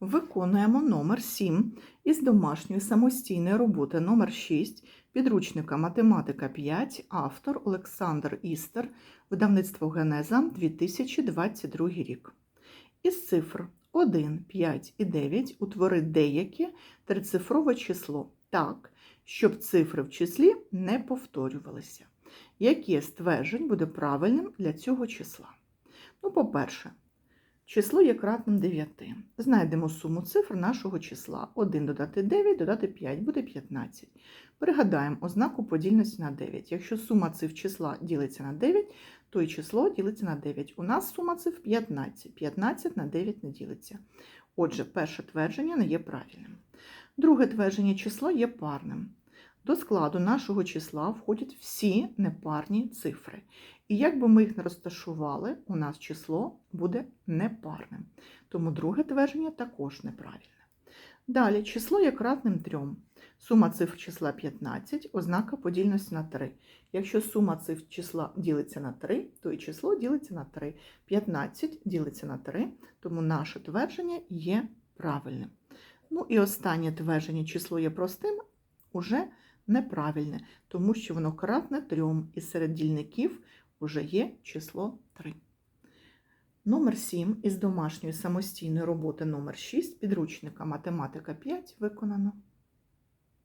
Виконуємо номер 7 із домашньої самостійної роботи номер 6 підручника Математика 5, автор Олександр Істер, видавництво Генеза 2022 рік. Із цифр 1, 5 і 9 утвори деяке трицифрове число так, щоб цифри в числі не повторювалися. Яке з тверджень буде правильним для цього числа? Ну, по-перше, число є кратним 9. Знайдемо суму цифр нашого числа. 1 додати 9, додати 5 буде 15. Пригадаємо ознаку подільності на 9. Якщо сума цифр числа ділиться на 9, то і число ділиться на 9. У нас сума цифр 15. 15 на 9 не ділиться. Отже, перше твердження не є правильним. Друге твердження число є парним. До складу нашого числа входять всі непарні цифри. І як би ми їх не розташували, у нас число буде непарним. Тому друге твердження також неправильне. Далі число є кратним 3. Сума цифр числа 15, ознака подільності на 3. Якщо сума цифр числа ділиться на 3, то і число ділиться на 3. 15 ділиться на 3, тому наше твердження є правильним. Ну і останнє твердження число є простим, уже неправильне, тому що воно кратне трьом, і серед дільників вже є число 3. Номер 7 із домашньої самостійної роботи номер 6 підручника Математика 5 виконано.